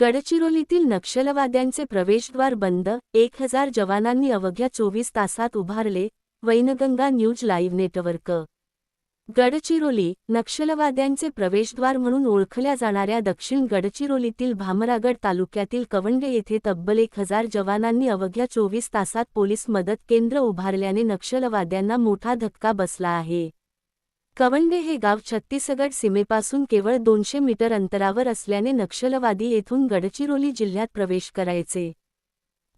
गडचिरोलीतील नक्षलवाद्यांचे प्रवेशद्वार बंद एक हजार जवानांनी अवघ्या चोवीस तासात उभारले Wainganga news live network. Gadchiroli नक्षलवाद्यांचे प्रवेशद्वार म्हणून ओळखल्या जाणाऱ्या दक्षिण गडचिरोलीतील भामरागड तालुक्यातील कवंडे येथे तब्बल एक हजार जवानांनी अवघ्या चोवीस तासात पोलीस मदत केंद्र उभारल्याने नक्षलवाद्यांना मोठा धक्का बसला आहे. कवंडे हे गाव छत्तीसगड सीमेपासून केवळ दोनशे मीटर अंतरावर असल्याने नक्षलवादी येथून गडचिरोली जिल्ह्यात प्रवेश करायचे.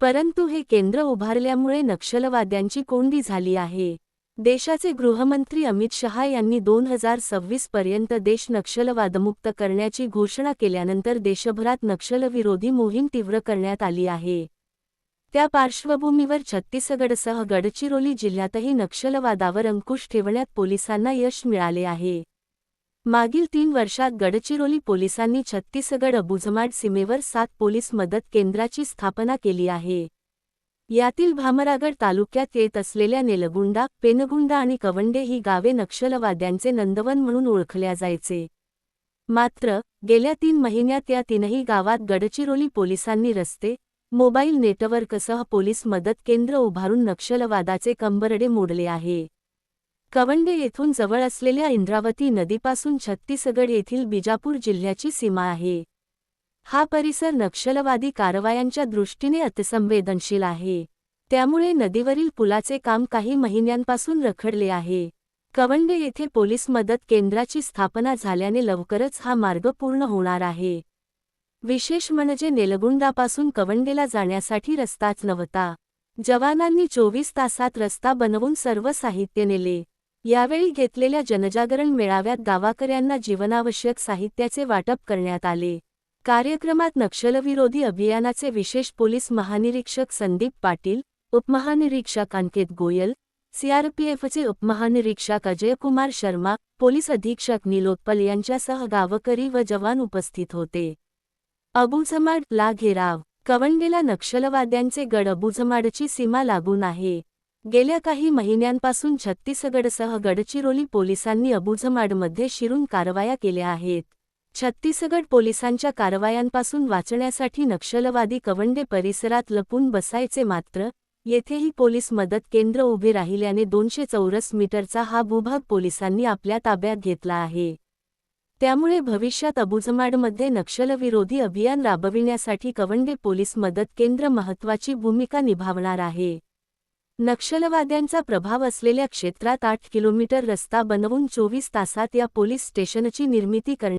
परंतु हे केंद्र उभारल्यामुळे नक्षलवाद्यांची कोंडी झाली आहे. देशाचे गृहमंत्री अमित शहा यांनी दोन हजार सव्वीस पर्यंत देश नक्षलवादमुक्त करण्याची घोषणा केल्यानंतर देशभरात नक्षलविरोधी मोहीम तीव्र करण्यात आली आहे. त्या पार्श्वभूमीवर छत्तीसगडसह गडचिरोली जिल्ह्यातही नक्षलवादावर अंकुश ठेवण्यात पोलिसांना यश मिळाले आहे. मागील तीन वर्षात गडचिरोली पोलिसांनी छत्तीसगड अबुझमाड सीमेवर सात पोलीस मदत केंद्राची स्थापना केली आहे. यातील भामरागड तालुक्यात येत असलेल्या नेलगुंडा पेनगुंडा आणि कवंडे ही गावे नक्षलवाद्यांचे नंदवन म्हणून ओळखल्या जायचे. मात्र गेल्या तीन महिन्यात या तीनही गावात गडचिरोली पोलिसांनी रस्ते मोबाईल नेटवर्कसह पोलीस मदत केंद्र उभारून नक्षलवादाचे कंबरडे मोडले आहे. कवंडे येथून जवळ असलेल्या इंद्रावती नदीपासून छत्तीसगड येथील बिजापूर जिल्ह्याची सीमा आहे. हा परिसर नक्षलवादी कारवायांच्या दृष्टीने अतिसंवेदनशील आहे. त्यामुळे नदीवरील पुलाचे काम काही महिन्यांपासून रखडले आहे. कवंडे येथे पोलीस मदत केंद्राची स्थापना झाल्याने लवकरच हा मार्ग पूर्ण होणार आहे. विशेष म्हणजे नेलगुंडापासून कवंडेला जाण्यासाठी रस्ताच नव्हता. जवानांनी चोवीस तासात रस्ता बनवून सर्व साहित्य नेले. यावेळी घेतलेल्या जनजागरण मेळाव्यात गावाकऱ्यांना जीवनावश्यक साहित्याचे वाटप करण्यात आले. कार्यक्रमात नक्षलविरोधी अभियानाचे विशेष पोलीस महानिरीक्षक संदीप पाटील उपमहानिरीक्षक अंकित गोयल सीआरपीएफचे उपमहानिरीक्षक अजयकुमार शर्मा पोलीस अधीक्षक निलोत्पल यांच्यासह गावकरी व जवान उपस्थित होते. अबुझमाड ला घेराव. कवंडेला नक्षलवाद्यांचे गड अबुझमाडची सीमा लागून आहे. गेल्या काही महिन्यांपासून छत्तीसगडसह गडचिरोली पोलिसांनी अबुझमाडमध्ये शिरून कारवाया केल्या आहेत. छत्तीसगड पोलिसांच्या कारवायांपासून वाचण्यासाठी नक्षलवादी कवंडे परिसरात लपून बसायचे मात्र येथेही पोलीस मदत केंद्र उभे राहिल्याने दोनशे चौरस मीटरचा हा भूभाग पोलिसांनी आपल्या ताब्यात घेतला आहे. त्यामुळे भविष्यात अबुझमाडमध्ये नक्षलविरोधी अभियान राबविण्यासाठी कवंडे पोलीस मदत केंद्र महत्वाची भूमिका निभावणार आहे. नक्षलवाद्यांचा प्रभाव असलेल्या क्षेत्रात आठ किलोमीटर रस्ता बनवून चोवीस तासात या पोलीस स्टेशनची निर्मिती करण्यात